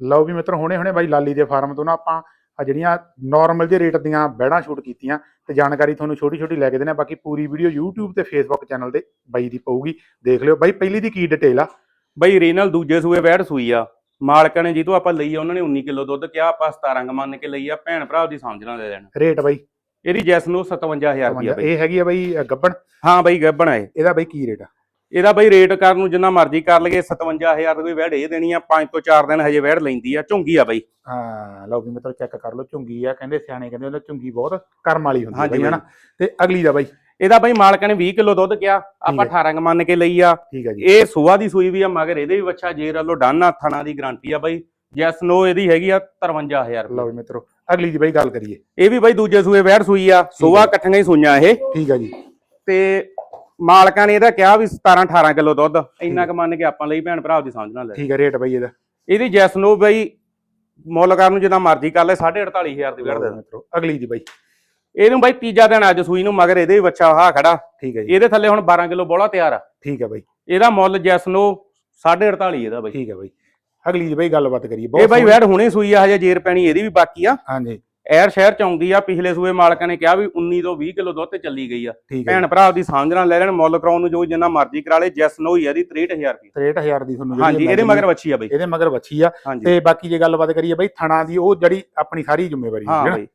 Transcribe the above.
ਲਓ ਵੀ ਮਿੱਤਰ ਹੁਣੇ ਹੁਣੇ ਬਾਈ ਲਾਲੀ ਦੇ ਫਾਰਮ ਤੋਂ ਨਾ ਆਪਾਂ ਆ ਜਿਹੜੀਆਂ ਨਾਰਮਲ ਜਿਹੇ ਰੇਟ ਦੀਆਂ ਬੈੜਾਂ ਸ਼ੂਟ ਕੀਤੀਆਂ ਤੇ ਜਾਣਕਾਰੀ ਤੁਹਾਨੂੰ ਛੋਟੀ ਛੋਟੀ ਲੈ ਕੇ ਦੇਣਾ ਬਾਕੀ ਪੂਰੀ ਵੀਡੀਓ YouTube ਤੇ Facebook ਚੈਨਲ ਤੇ ਬਾਈ ਦੀ ਪਊਗੀ। ਦੇਖ ਲਿਓ ਬਾਈ ਪਹਿਲੀ ਦੀ ਕੀ ਡਿਟੇਲ ਆ? ਬਈ ਰੀਨਲ ਦੂਜੇ ਸੂਏ ਵੈੜ ਸੂਈ ਆ। ਮਾਲਕਾਂ ਨੇ ਜਿਹਤੋਂ ਆਪਾਂ ਲਈ ਆ ਉਹਨਾਂ ਨੇ 19 ਕਿਲੋ ਦੁੱਧ ਕਿਹਾ ਆਪਾਂ 17 ਕ ਮੰਨ ਕੇ ਲਈ ਆ ਭੈਣ ਭਰਾ ਦੀ ਸਮਝਣਾ ਦੇ ਦੇਣ ਰੇਟ ਬਾਈ? ਇਹਦੀ ਜੈਸ ਨੂੰ 57000 ਰੁਪਇਆ ਬਈ। ਇਹ ਹੈਗੀ ਆ ਬਾਈ ਗੱਬਣ? ਹਾਂ ਬਈ ਗੱਬਣ ਆਏ ਇਹਦਾ ਬਾਈ ਕੀ ਰੇਟ ਆ? ਇਹਦਾ ਬਈ ਰੇਟ ਕਰਨ ਨੂੰ ਜਿੰਨਾ ਮਰਜ਼ੀ ਕਰ ਲਈਏ 57000 ਦੀ ਕੋਈ ਵੈੜ ਇਹ ਦੇਣੀ ਆ 5 ਤੋਂ 4 ਦਿਨ ਹਜੇ ਵੈੜ ਲੈਂਦੀ ਆ ਝੁੰਗੀ ਆ ਬਈ। ਹਾਂ ਲਓ ਵੀ ਮਿੱਤਰ ਚੈੱਕ ਕਰ ਲਓ ਝੁੰਗੀ ਆ ਕਹਿੰਦੇ ਸਿਆਣੇ ਕਹਿੰਦੇ ਉਹਦਾ ਝੁੰਗੀ ਬਹੁਤ ਕਰਮ ਵਾਲੀ ਹੁੰਦੀ ਹੈ ਹਨਾ? ਤੇ ਅਗਲੀ ਦਾ ਬਾਈ। ਇਹਦਾ ਬਈ ਮਾਲਕਾਂ ਨੇ 20 ਕਿਲੋ ਦੁੱਧ ਕਿਹਾ ਆਪਾਂ ਠੀਕ 18 ਕ ਮੰਨ ਕੇ ਲਈ ਆ। ਇਹ ਸੁਆ ਦੀ ਸੂਈ ਵੀ ਆ ਮਗਰ ਇਹਦੇ ਵੀ ਬੱਚਾ ਜੇਰ ਵੱਲੋਂ ਡਨ ਥਣਾ ਦੀ ਗਾਰੰਟੀ ਆ ਬਈ। ਜੈਸ ਨੋ ਇਹਦੀ ਹੈਗੀ ਆ 53000 ਰੁਪਏ। ਲਓ ਵੀ ਮਿੱਤਰੋ ਅਗਲੀ ਦੀ ਬਾਈ ਗੱਲ ਕਰੀਏ। ਇਹ ਵੀ ਬਈ ਦੂਜੇ ਸੂਏ ਵੈੜ ਸੂਈ ਆ ਸੁਆ ਇਕੱਠੀਆਂ ਹੀ ਸੂਈਆਂ ਇਹ। ਠੀਕ ਆ ਜੀ। ਤੇ ਮਾਲਕਾਂ ਨੇ ਇਹਦਾ ਕਿਹਾ ਵੀ 17 18 ਕਿਲੋ ਦੁੱਧ। ਇੰਨਾ ਕ ਮੰਨ ਕੇ ਆਪਾਂ ਲਈ ਭੈਣ ਭਰਾ ਦੀ ਸਮਝ ਨਾਲ ਲੈ ਠੀਕ ਆ ਰੇਟ ਬਾਈ ਇਹਦਾ। ਇਹਦੀ ਜੈਸ ਨੋ ਬਈ ਮੁੱਲ ਕਰਨ ਨੂੰ ਜਿੰਨਾ ਮਰਜ਼ੀ ਕਰ ਲੈ 48500 ਦੀ ਵੈੜ ਦੇ ਮਿੱਤਰੋ ਅਗਲੀ ਦੀ ਬਾਈ। ਇਹਨੂੰ ਬਈ ਤੀਜਾ ਦਿਨ ਅੱਜ ਸੂਈ ਨੂੰ ਮਗਰ ਇਹਦੇ ਵੀ ਬੱਚਾ ਹਾ ਖੜਾ। ਠੀਕ ਆ ਜੀ। ਇਹਦੇ ਥੱਲੇ ਹੁਣ 12 ਕਿਲੋ ਬੋਲਾ ਤਿਆਰ ਆ। ਠੀਕ ਆ ਬਾਈ। ਇਹਦਾ ਮੁੱਲ ਜੈਸ ਨੋ 485 ਇਹਦਾ ਬਈ। ਠੀਕ ਆ ਬਾਈ। ਅਗਲੀ ਦੀ ਬਾਈ ਗੱਲਬਾਤ ਕਰੀਏ ਇਹ ਬਾਈ ਵੈੜ ਹੁਣੇ ਸੂਈ ਆ ਹਜੇ ਜੇਰ ਪੈਣੀ ਇਹਦੀ ਵੀ ਬਾਕੀ ਆ। ਹਾਂਜੀ। ਐਰ ਸ਼ਹਿਰ ਚ ਆਉਂਦੀ ਆ ਪਿਛਲੇ ਸੂਏ ਮਾਲਕਾਂ ਨੇ ਕਿਹਾ ਵੀ 19 ਤੋਂ 20 ਕਿਲੋ ਦੁੱਧ ਤੇ ਚੱਲੀ ਗਈ ਆ। ਠੀਕ ਭੈਣ ਭਰਾ ਦੀ ਸਮਝ ਨਾਲ ਲੈ ਲੈਣ ਮੁੱਲ ਕਰਾਉਣ ਨੂੰ ਜੋ ਜਿੰਨਾ ਮਰਜ਼ੀ ਕਰਾ ਲੇ ਜੈਸ ਨੋ ਹੀ ਆ ਦੀ 63000 ਰੁਪਏ 63000 ਦੀ ਤੁਹਾਨੂੰ ਹਾਂਜੀ ਇਹ ਇਹਦੇ ਮਗਰ ਵੱਛੀ ਆ ਬਈ। ਇਹਦੇ ਮਗਰ ਵੱਛੀ ਆ। ਤੇ ਬਾਕੀ ਜੇ ਗੱਲਬਾਤ ਕਰੀਏ ਬਾਈ ਥਣਾ ਦੀ ਉਹ ਜਿਹੜੀ ਆਪਣੀ ਸਾਰੀ ਜ਼ਿੰਮੇਵਾਰੀ ਹਾਂ ਹੈ ਨਾ। ਬਈ।